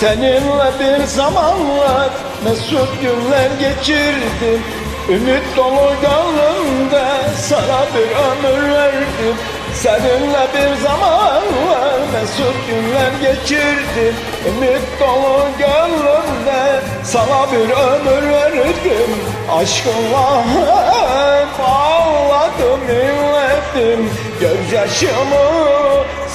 Seninle bir zamanlar mesut günler geçirdim. Ümit dolu gönlümde sana bir ömür verdim. Seninle bir zamanlar mesut günler geçirdim. Ümit dolu gönlümde sana bir ömür verdim. Aşkınla hep ağladım inledim Gözyaşımı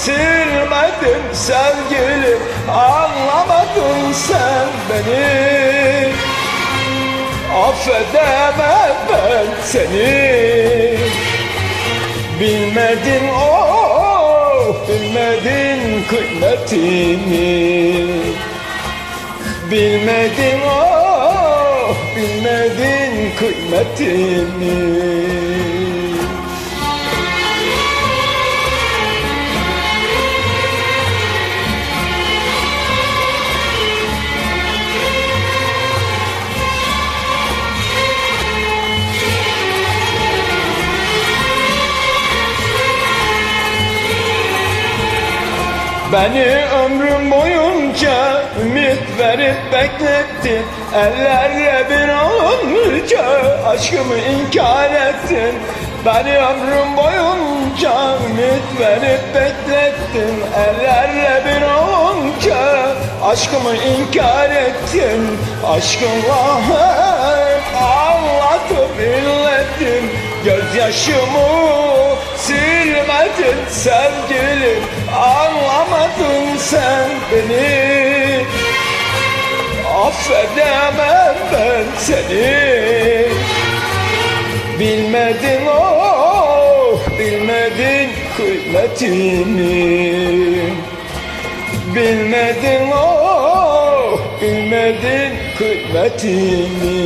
silmedim sevgilim Anlamadın sen beni. Affedemem ben seni. Bilmedin oh bilmedin kıymetini Bilmedin oh bilmedin kıymetini Beni ömrüm boyunca ümit verip beklettin Ellerle bir olunca aşkımı inkar ettin. Beni ömrüm boyunca ümit verip beklettin. Ellerle bir olunca aşkımı inkar ettin. Aşkınla hep ağlatıp inlettin Gözyaşımı silmedin sevgilim Anlamadın sen beni. Affedemem ben seni. Bilmedin oh bilmedin kıymetini Bilmedin oh bilmedin kıymetini